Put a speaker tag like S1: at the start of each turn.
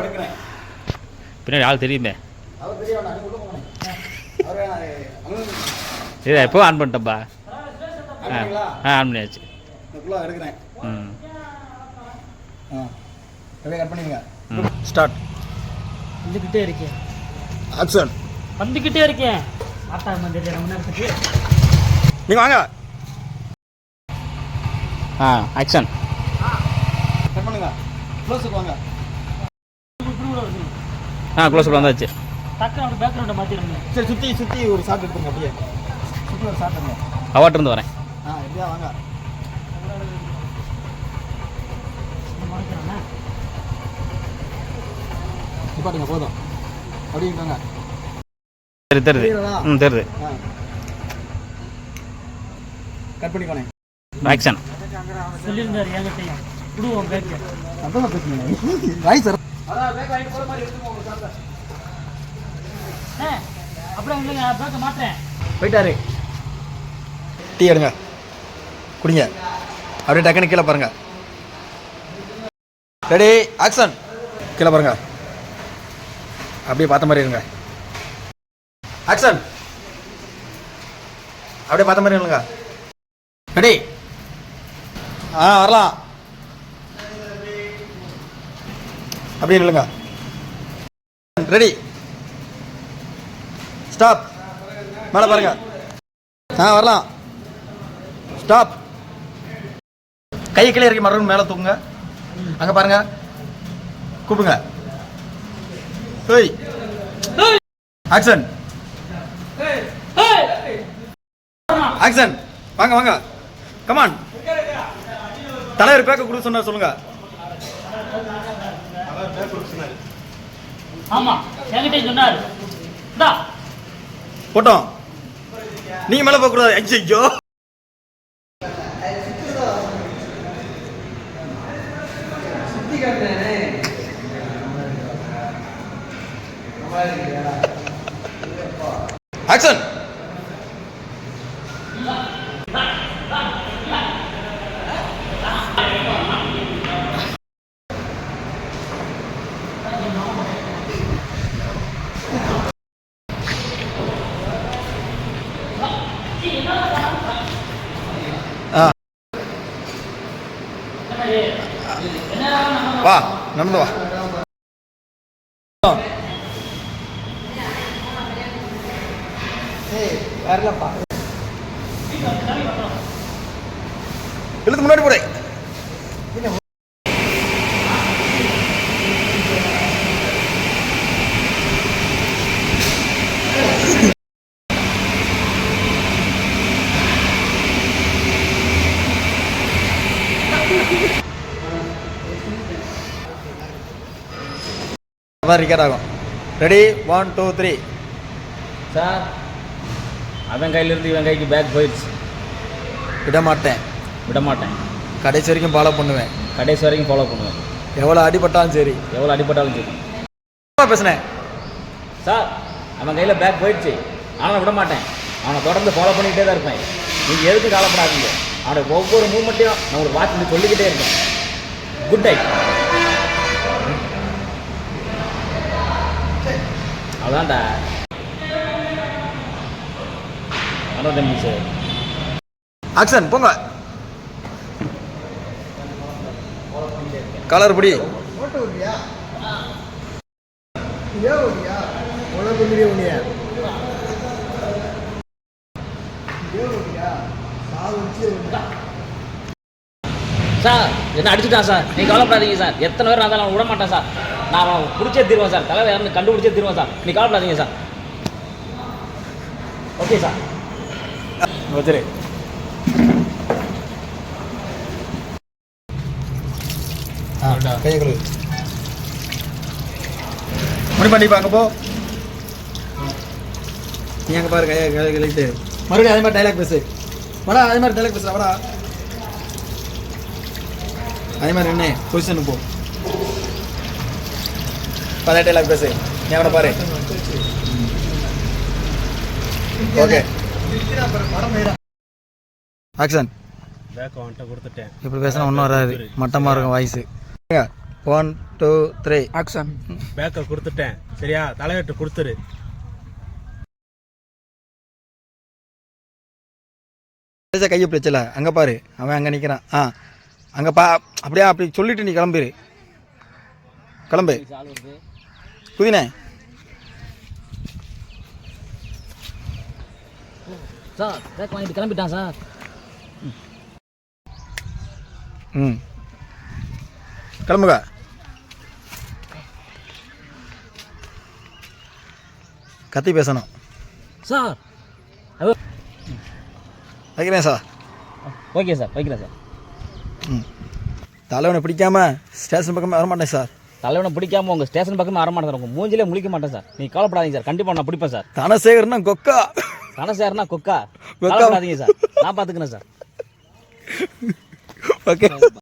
S1: எடுக்கிறேன்.
S2: பின்னாடி ஆள் தெரியுமே. இதை எப்போ ஆன் பண்ணிட்டப்பா ஆ ஆன் பண்ணியாச்சு.
S1: எடுக்கிறேன்.
S2: ம்.
S1: கட் பண்ணிடுங்க. ஸ்டார்ட்.
S3: வந்துக்கிட்டே இருக்கேன்.
S1: ஆக்ஷன்
S3: வந்துக்கிட்டே இருக்கேன். ஆட்டா மந்திரி ரொம்ப நேரத்துக்கு
S1: நீங்கள் வாங்க.
S2: ஆ ஆக்ஷன்
S1: கட் பண்ணுங்க. க்ளோஸுக்கு வாங்க.
S2: ஆ க்ளோஸ் வந்தாச்சு.
S3: டக்குனு பேக்ரவுண்டை மாற்றிடுங்க
S1: சரி சுற்றி சுற்றி ஒரு ஷாட் எடுத்துங்க அப்படியே. சுற்றி ஒரு ஷாட் எடுங்க.
S2: அவாட்டு இருந்து வரேன்.
S1: ஆ எப்படியா வாங்க. நிப்பாட்டுங்க போதும். அப்படியே இருக்காங்க
S2: சரி தெரியுது? ம் தெரியுது.
S1: ஆ. கட் பண்ணிக்கோனே
S2: ஆக்ஷன்
S3: சொல்லியிருந்தாரு என்கிட்டயும் விடுவோம் பேக்கு
S1: அதான் பேசுங்க ராய் சார் அதான் பேக் வாங்கிட்டு போகிற மாதிரி எடுத்துக்கோ உங்க ஷாட்டை
S3: ஏ அப்புறம் இல்லைங்க பேக்கை மாற்றேன்
S1: போயிட்டாரு. டீ எடுங்க. குடிங்க. அப்படியே டக்குன்னு கீழே பாருங்க. ரெடி ஆக்ஷன் கீழே பாருங்க. அப்படியே பார்த்த மாதிரி இருங்க. ஆக்ஷன் அப்படியே பார்த்த மாதிரி இருங்க. ரெடி ஆ வரலாம். அப்படின்னு இல்லைங்க ரெடி ஸ்டாப் மேலே பாருங்க. ஆ வரலாம். ஸ்டாப் கை கீழே இறக்கி மறுபடியும் மேலே தூக்குங்க. அங்கே பாருங்க. கூப்பிடுங்க. ஏய் ஆக்ஷன் ஆக்ஷன் வாங்க வாங்க. கமான் தலைவர் பேக்க கொடுக்க சொன்னார் சொல்லுங்க.
S3: ஆமா என்கிட்டயும் சொன்னார். இந்தா.
S1: போட்டோம். நீங்க மேலே போகக்கூடாது ஐயோ ஆக்சன் வா நடந்து வா. இழுத்து முன்னாடி போடு. அதான் ரிகர் ஆகும். Ready one two three
S2: sir அவன் கையிலிருந்து இவன் கைக்கு பேக் போயிடுச்சு.
S1: விட மாட்டேன்
S2: விட மாட்டேன்
S1: கடைசி வரைக்கும் ஃபாலோ பண்ணுவேன்.
S2: கடைசி வரைக்கும் ஃபாலோ பண்ணுவேன்.
S1: எவ்வளோ அடிபட்டாலும் சரி.
S2: எவ்வளோ அடிபட்டாலும் சரி.
S1: பேசுனேன்?
S2: சார் அவன் கையில் பேக் போயிடுச்சு. ஆனால் விட மாட்டேன் அவனை தொடர்ந்து ஃபாலோ பண்ணிக்கிட்டே தான் இருப்பேன். நீங்கள் எதுக்கு கவலைப்படாதீங்க. அவனோட ஒவ்வொரு மூமெண்ட்டையும் நான் உங்களுக்கு வாட்ச் சொல்லிக்கிட்டே இருக்கேன் குட் நைட் அதான்டா. அதான் தம்பி
S1: ஆக்ஷன் போங்க. கலர் பிடி.
S2: சார் என்ன அடிச்சுட்டான் சார். நீ கவலைப்படாதீங்க சார். எத்தனை பேர் நான் விட மாட்டேன் சார். நான் பிடிச்சே தீருவேன் சார். தலைவர் யாருன்னு கண்டுபிடிச்சே தீருவேன் சார். நீ கவலைப்படாதீங்க சார். Okay sir.
S1: வச்சிரு. கையை கழுவு. பண்ணி பாங்க போ. நீ அங்கே பாரு கையை கையை கழுவிட்டு. மறுபடியும் அதே மாதிரி டைலாக் பேசு. வாடா அதே மாதிரி டைலாக் பேசுடா வாடா. அதே மாதிரி என்ன பொசிஷனுக்கு போ. பழைய டைலாக் பேசு. நீ அவனை பாரு. ஓகே ஆக்ஷன்
S4: பேக் அவன்கிட்ட கொடுத்துட்டேன்.
S1: இப்படி பேசினா ஒன்றும் வராது. மட்டமாக இருக்கும் voice one two three
S4: action
S5: பேக்கை கொடுத்துட்டேன். சரியா? தலைவர்கிட்ட கொடுத்துரு.
S1: கையை பிடிச்சல அங்கே பாரு. அவன் அங்கே நிற்கிறான் ஆ. அங்கே பா. அப்படியே அப்படி சொல்லிட்டு நீ கிளம்பிரு. கிளம்பு. புதினே?
S2: சார் பேக் வாங்கிட்டு கிளம்பிட்டான் சார்.
S1: ம். கிளம்புங்க. கத்தி பேசணும்.
S2: சார்.
S1: வைக்கிறேன் சார்.
S2: ஓகே சார் வைக்கிறேன் சார்.
S1: ம். தலைவனை பிடிக்காம ஸ்டேஷன் பக்கமே வரமாட்டேன் சார்.
S2: தலைவனை பிடிக்காம உங்கள் ஸ்டேஷன் பக்கமே வர மாட்டேன் சார் உங்கள் மூஞ்சிலே முழிக்க மாட்டேன் சார். நீ கவலைப்படாதீங்க சார். கண்டிப்பாக நான் பிடிப்பேன் சார்.
S1: தனசேகர்னா கொக்கா.
S2: தனசேர்னா கொக்கா.
S1: கொக்கா.
S2: கவலைப்படாதீங்க சார். நான் பார்த்துக்கிறேன் சார்.
S1: ஓகே.